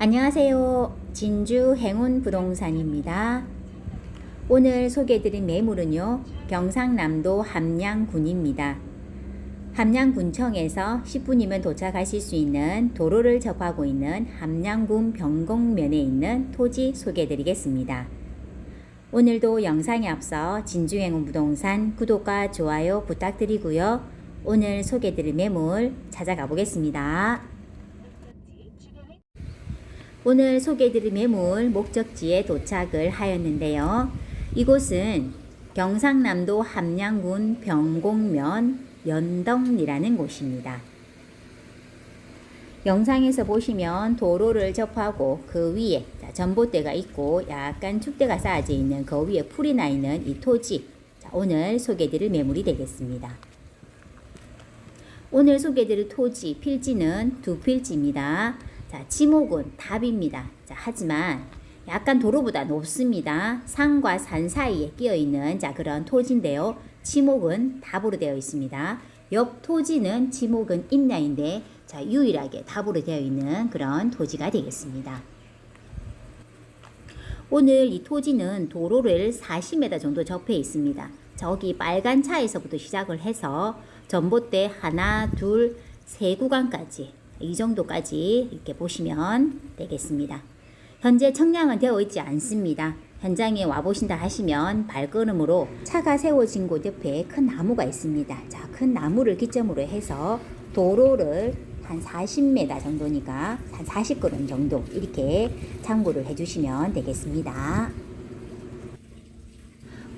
안녕하세요. 진주 행운 부동산입니다. 오늘 소개해드린 매물은요, 경상남도 함양군입니다. 함양군청에서 10분이면 도착하실 수 있는 도로를 접하고 있는 함양군 병곡면에 있는 토지 소개해드리겠습니다. 오늘도 영상에 앞서 진주 행운 부동산 구독과 좋아요 부탁드리고요. 오늘 소개해드릴 매물 찾아가 보겠습니다. 오늘 소개해드릴 매물 목적지에 도착을 하였는데요. 이곳은 경상남도 함양군 병곡면 연덕리라는 곳입니다. 영상에서 보시면 도로를 접하고 그 위에 자, 전봇대가 있고 약간 축대가 쌓아져 있는 그 위에 풀이 나 있는 이 토지 자, 오늘 소개해드릴 매물이 되겠습니다. 오늘 소개해드릴 토지 필지는 두 필지입니다. 자, 지목은 답입니다. 자, 하지만 약간 도로보다 높습니다. 산과 산 사이에 끼어 있는 자 그런 토지인데요. 지목은 답으로 되어 있습니다. 옆 토지는 지목은 임야인데 자 유일하게 답으로 되어 있는 그런 토지가 되겠습니다. 오늘 이 토지는 도로를 40m 정도 접해 있습니다. 저기 빨간 차에서부터 시작을 해서 전봇대 하나, 둘, 세 구간까지 이 정도까지 이렇게 보시면 되겠습니다. 현재 청량은 되어 있지 않습니다. 현장에 와보신다 하시면 발걸음으로 차가 세워진 곳 옆에 큰 나무가 있습니다. 자, 큰 나무를 기점으로 해서 도로를 한 40m 정도니까 한 40걸음 정도 이렇게 참고를 해주시면 되겠습니다.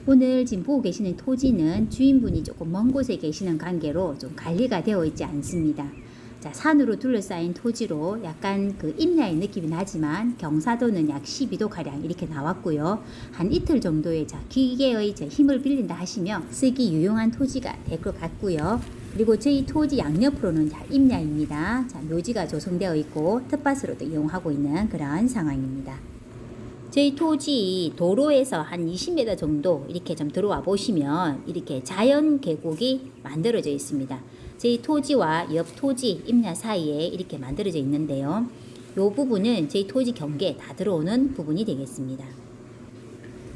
오늘 지금 보고 계시는 토지는 주인분이 조금 먼 곳에 계시는 관계로 좀 관리가 되어 있지 않습니다. 자, 산으로 둘러싸인 토지로 약간 그 임야의 느낌이 나지만 경사도는 약 12도 가량 이렇게 나왔고요. 한 이틀 정도의 자, 기계의 자, 힘을 빌린다 하시면 쓰기 유용한 토지가 될 것 같고요. 그리고 저희 토지 양옆으로는 자, 임야입니다. 자, 묘지가 조성되어 있고 텃밭으로도 이용하고 있는 그런 상황입니다. 저희 토지 도로에서 한 20m 정도 이렇게 좀 들어와 보시면 이렇게 자연 계곡이 만들어져 있습니다. 저희 토지와 옆 토지 임야 사이에 이렇게 만들어져 있는데요. 이 부분은 저희 토지 경계에 다 들어오는 부분이 되겠습니다.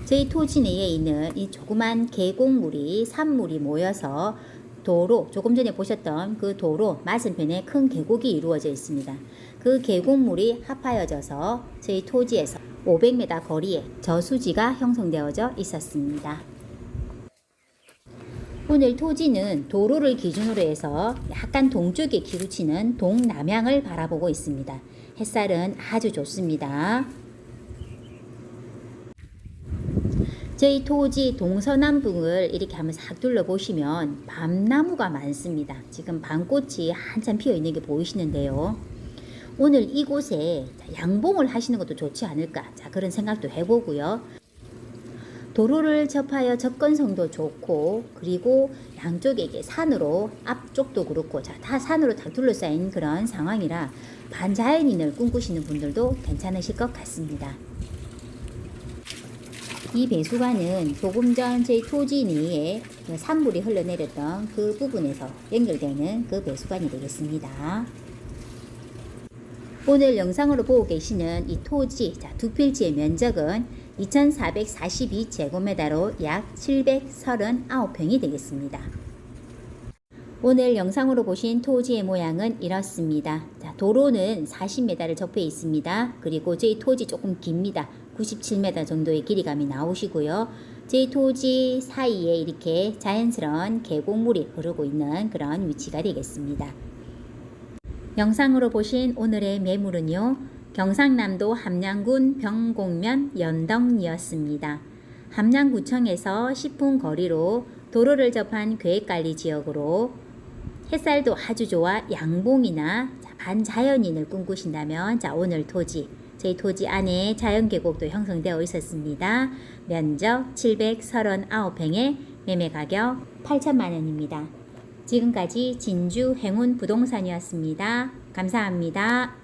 저희 토지 내에 있는 이 조그만 계곡물이 산물이 모여서 도로 조금 전에 보셨던 그 도로 맞은편에 큰 계곡이 이루어져 있습니다. 그 계곡물이 합하여져서 저희 토지에서 500m 거리에 저수지가 형성되어져 있었습니다. 오늘 토지는 도로를 기준으로 해서 약간 동쪽에 기울치는 동남향을 바라보고 있습니다. 햇살은 아주 좋습니다. 저희 토지 동서남북을 이렇게 한번 싹 둘러보시면 밤나무가 많습니다. 지금 밤꽃이 한참 피어 있는 게 보이시는데요. 오늘 이곳에 양봉을 하시는 것도 좋지 않을까. 자, 그런 생각도 해보고요. 도로를 접하여 접근성도 좋고 그리고 양쪽에 이게 산으로 앞쪽도 그렇고 자, 다 산으로 다 둘러싸인 그런 상황이라 반자연인을 꿈꾸시는 분들도 괜찮으실 것 같습니다. 이 배수관은 조금 전 제 토지 내에 그 산물이 흘러내렸던 그 부분에서 연결되는 그 배수관이 되겠습니다. 오늘 영상으로 보고 계시는 이 토지 자, 두 필지의 면적은 2442제곱미터로 약 739평이 되겠습니다. 오늘 영상으로 보신 토지의 모양은 이렇습니다. 자, 도로는 40m를 접해 있습니다. 그리고 저희 토지 조금 깁니다. 97m 정도의 길이감이 나오시고요. 저희 토지 사이에 이렇게 자연스러운 계곡물이 흐르고 있는 그런 위치가 되겠습니다. 영상으로 보신 오늘의 매물은요. 경상남도 함양군 병곡면 연덕리였습니다. 함양구청에서 10분 거리로 도로를 접한 계획관리 지역으로 햇살도 아주 좋아 양봉이나 반자연인을 꿈꾸신다면 자 오늘 토지 저희 토지 안에 자연계곡도 형성되어 있었습니다. 면적 739평에 매매 가격 8천만 원입니다. 지금까지 진주 행운 부동산이었습니다. 감사합니다.